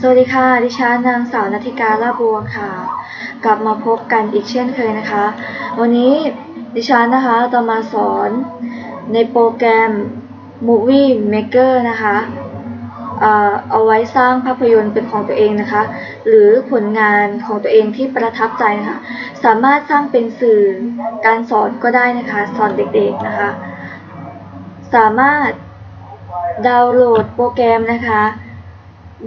สวัสดีค่ะ ดิฉันนางสาวนัทธิกา ลาบัวค่ะ กลับมาพบกันอีกเช่นเคยนะคะ วันนี้ดิฉันนะคะจะมาสอนในโปรแกรม Movie Maker นะคะเอ่อเอาไว้สร้างภาพยนตร์เป็นของตัวเองนะคะ หรือผลงานของตัวเองที่ประทับใจนะคะ สามารถสร้างเป็นสื่อการสอนก็ได้นะคะ สอนเด็กๆนะคะ สามารถ ดาวน์โหลดโปรแกรมนะคะ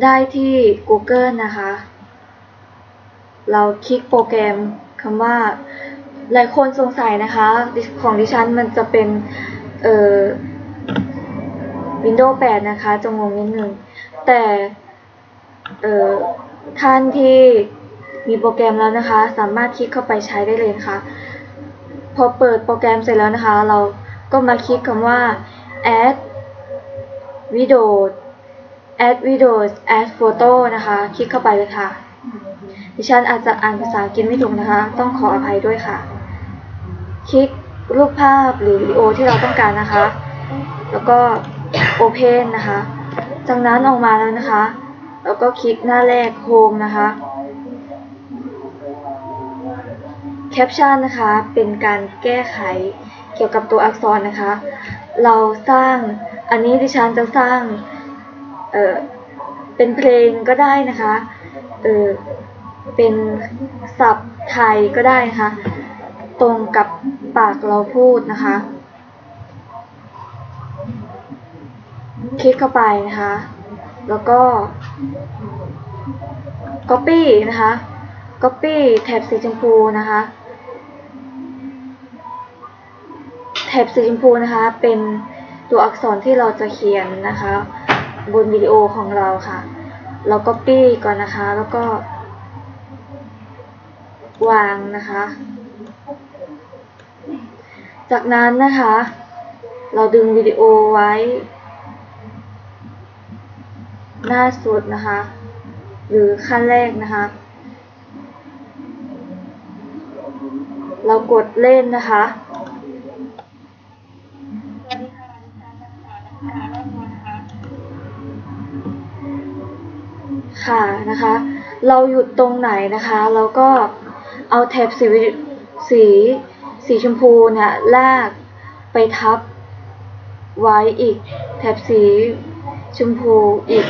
ได้ที่ Google นะคะ เราคลิกโปรแกรมคำว่า หลายคนสงสัยนะคะ ของดิฉันมันจะเป็น เอ่อ Windows 8 นะคะจะงงนิดนึง แต่ เอ่อ ท่านที่มีโปรแกรมแล้วนะคะ สามารถคลิกเข้าไปใช้ได้เลยนะคะ พอเปิดโปรแกรมเสร็จแล้วนะคะ เราก็มาคลิกคำว่า add video add videos add photo นะคะ คลิกเข้าไปเลยค่ะ ดิฉันอาจจะอ่านภาษาอังกฤษไม่ถูกนะคะ ต้องขออภัยด้วยค่ะ คลิกรูปภาพหรือวิดีโอที่เราต้องการนะคะ แล้วก็ Open นะคะ จากนั้นออกมาแล้วนะคะ แล้วก็คลิกหน้าแรก Home นะคะ Caption นะคะ เป็นการแก้ไขเกี่ยวกับตัวอักษรนะคะ เราสร้าง อันนี้ดิฉันจะสร้างเออเป็นเพลงก็ได้นะคะเออเป็นศัพท์ไทยก็ได้นะคะตรงกับปากเราพูดนะคะ คลิกเข้าไปนะคะ แล้วก็ Copy นะคะ Copy แถบสีชมพูนะคะแถบสีชมพูนะคะเป็น ตัวอักษรที่เราจะเขียนนะคะ บนวิดีโอของเราค่ะ เรา Copy ก่อนนะคะ แล้วก็ วางนะคะ จากนั้นนะคะ เราดึงวิดีโอไว้ หน้าสุดนะคะ หรือขั้นแรกนะคะ เรากดเล่นนะคะ ค่ะนะคะ เราหยุดตรงไหนนะคะเราก็เอาแถบสีสีสีชมพูเนี่ยลากไปทับไว้อีกแถบสีชมพูอีก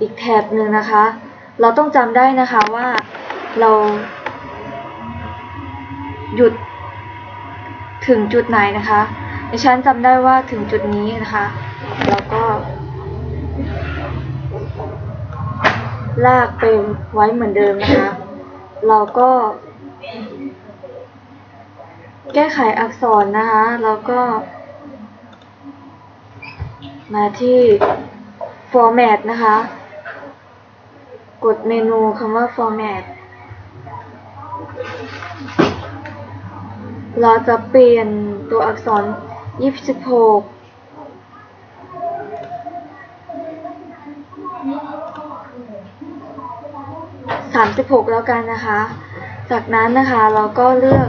อีกแถบหนึ่งนะคะ เราต้องจำได้นะคะว่าเราหยุดถึงจุดไหนนะคะดิฉันจำได้ว่าถึงจุดนี้นะคะ แล้วก็ ลากไปไว้เหมือนเดิมนะคะ เราก็ แก้ไขอักษรนะคะ แล้วก็ มาที่ format นะคะ กดเมนูคำว่า format เราจะเปลี่ยนตัวอักษร 26 36 แล้วกันนะคะ จากนั้นนะคะเราก็เลือก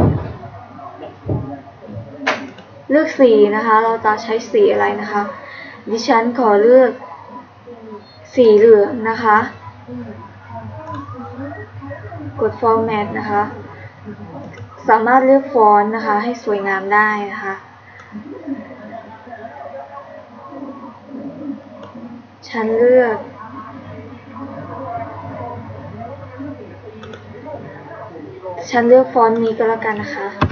เลือกสีนะคะ เราจะใช้สีอะไรนะคะ ดิฉันขอเลือกสีเหลืองนะคะ กด format นะคะ สามารถเลือกฟอนต์นะคะ ให้สวยงามได้นะคะฉันเลือก ฉันเลือกฟอนต์นี้ก็แล้วกันนะคะ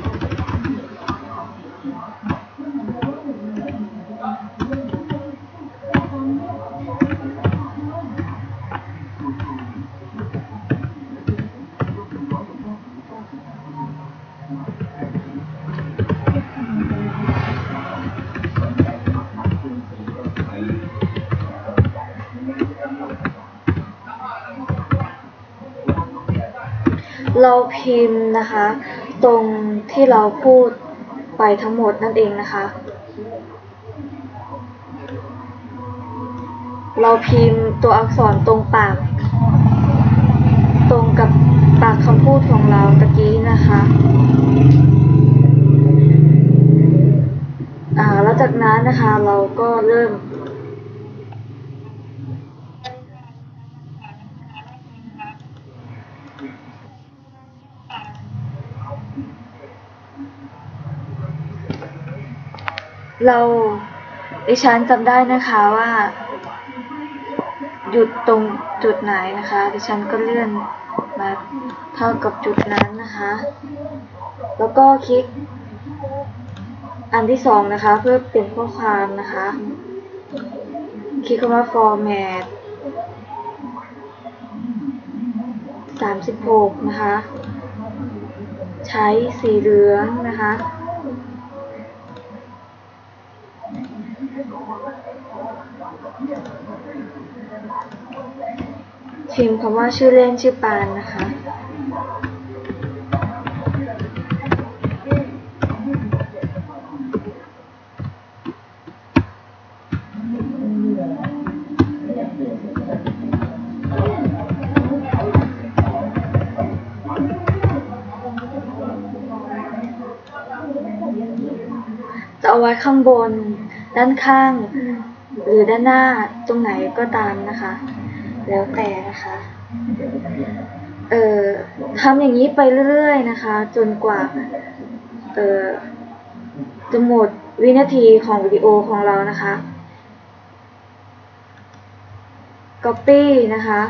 เราพิมพ์นะคะ ตรงที่เราพูดไปทั้งหมดนั่นเองนะคะ เราพิมพ์ตัวอักษรตรงปาก ตรงกับปากคำพูดของเราตะกี้นะคะอ่าแล้วจากนั้นนะคะเราก็เริ่ม เราดิฉันจำได้นะคะว่า หยุดตรงจุดไหนนะคะ ดิฉันก็เลื่อนมาเท่ากับจุดนั้นนะคะ แล้วก็คลิก อันที่สองนะคะ เพื่อเปลี่ยนข้อความนะคะ คลิกคำว่า format สามสิบหกนะคะ ใช้สีเหลืองนะคะ พิมพ์คำว่าชื่อเล่นชื่อปานนะคะ จะเอาไว้ข้างบน ด้านข้าง หรือด้านหน้าตรงไหนก็ตามนะคะ แล้วแต่นะคะ เอ่อทำอย่างนี้ไปเรื่อยๆนะคะ จนกว่า เอ่อจะหมดวินาทีของวิดีโอของเรานะคะ Copy นะคะ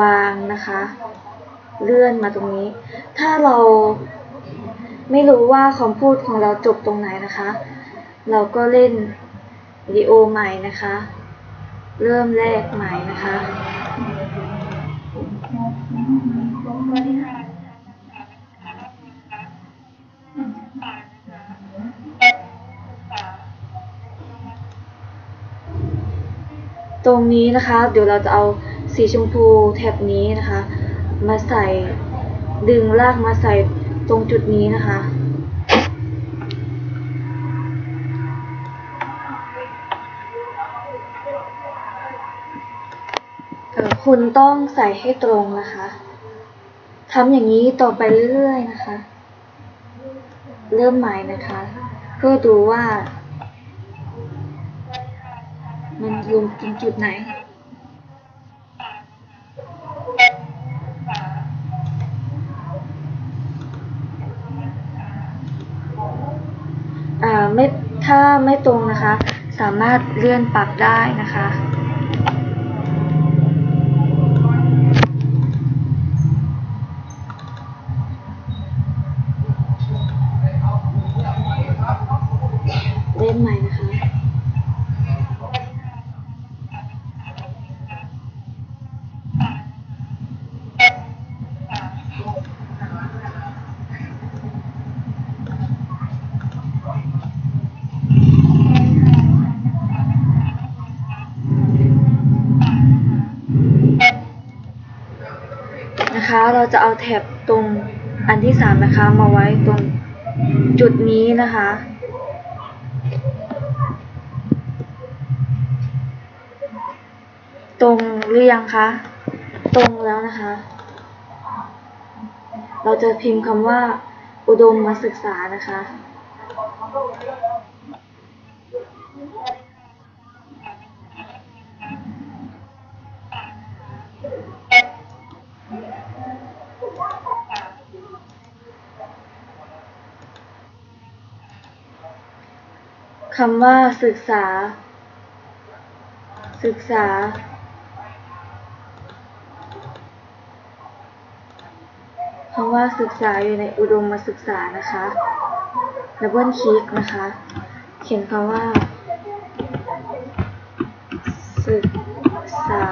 วางนะคะ เลื่อนมาตรงนี้ ถ้าเราไม่รู้ว่าคำพูดของเราจบตรงไหนนะคะ เราก็เล่นวิดีโอใหม่นะคะ เริ่มแรกใหม่นะคะ ตรงนี้นะคะ เดี๋ยวเราจะเอาสีชมพูแถบนี้นะคะ มาใส่ดึงลากมาใส่ตรงจุดนี้นะคะ เอ่อ คุณต้องใส่ให้ตรงนะคะทำอย่างนี้ต่อไปเรื่อยๆนะคะ เริ่มใหม่นะคะ เพื่อดูว่า มันลงตรงจุดไหนอ่าไม่ถ้าไม่ตรงนะคะ สามารถเลื่อนปรับได้นะคะ เล่นใหม่นะคะ นะคะเราจะเอาแถบตรงอันที่สามนะคะมาไว้ตรงจุดนี้นะคะ ตรงหรือยังคะตรงแล้วนะคะ เราจะพิมพ์คำว่าอุดมมาศึกษานะคะำว่าศึกษา ศึกษา คำว่าศึกษาอยู่ในอุดมมาศึกษานะคะดับเบิลคลิกนะคะ เขียนคำว่าศึกษา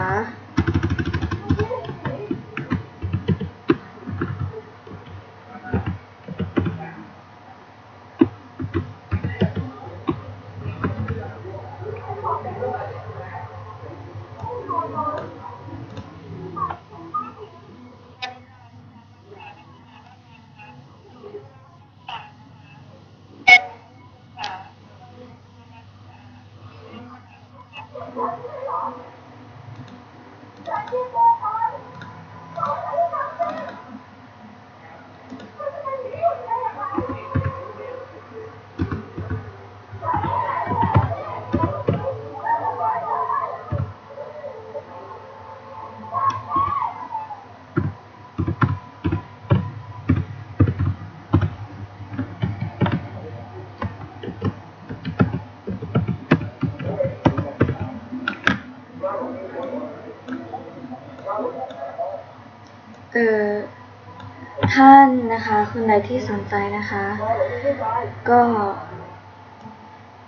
น ออ ท่านนะคะคนใดที่สนใจนะคะ ก็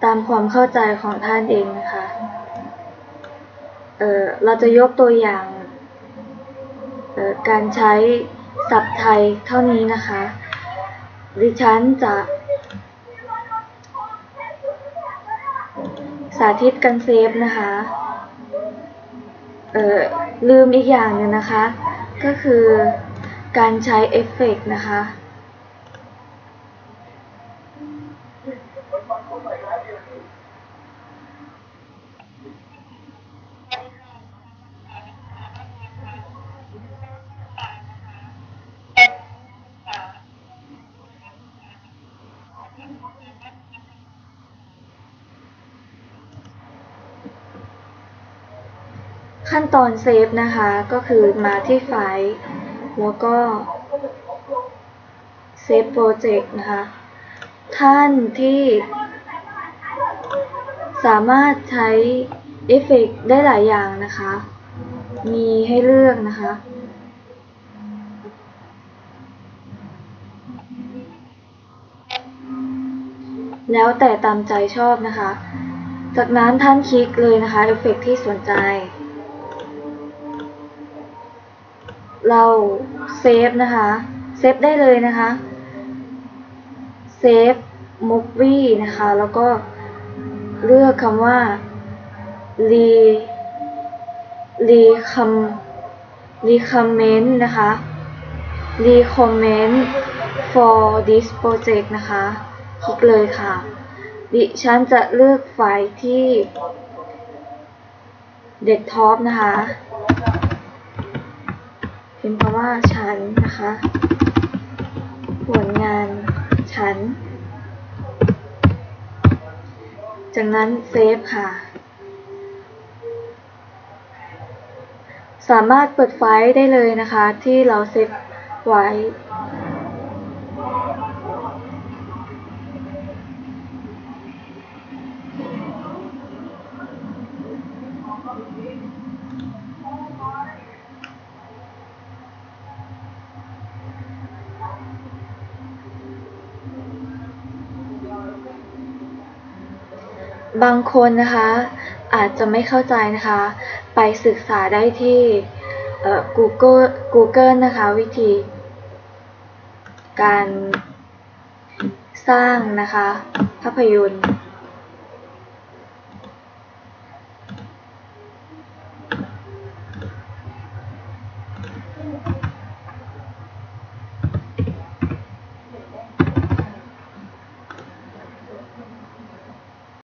ตามความเข้าใจของท่านเองนะคะ เออเราจะยกตัวอย่างเออการใช้ศัพท์ไทยเท่านี้นะคะ ดิฉันจะสาธิตกันเซฟนะคะ เออลืมอีกอย่างหนึ่งนะคะ ก็คือ การใช้เอฟเฟกต์นะคะ ขั้นตอนเซฟนะคะ ก็คือมาที่ไฟล์ แล้วก็เซฟโปรเจกต์นะคะ ท่านที่สามารถใช้เอฟเฟกต์ได้หลายอย่างนะคะ มีให้เลือกนะคะ แล้วแต่ตามใจชอบนะคะ จากนั้นท่านคลิกเลยนะคะเอฟเฟกต์ที่สนใจ เราเซฟนะคะเซฟได้เลยนะคะเซฟมูฟวี่นะคะ แล้วก็เลือกคำว่ารีรีคำรีคอมเมนต์นะคะรีคอมเมนต์ for this project นะคะ คลิกเลยค่ะ ดิฉันจะเลือกไฟล์ที่เด็กท็ เปนะคะพิมพ์คำว่าฉันนะคะ ผลงานฉัน จากนั้นเซฟค่ะ สามารถเปิดไฟล์ได้เลยนะคะที่เราเซฟไว้ บางคนนะคะอาจจะไม่เข้าใจนะคะ ไปศึกษาได้ที่ Google Google นะคะ วิธี การสร้างนะคะ ภาพยนตร์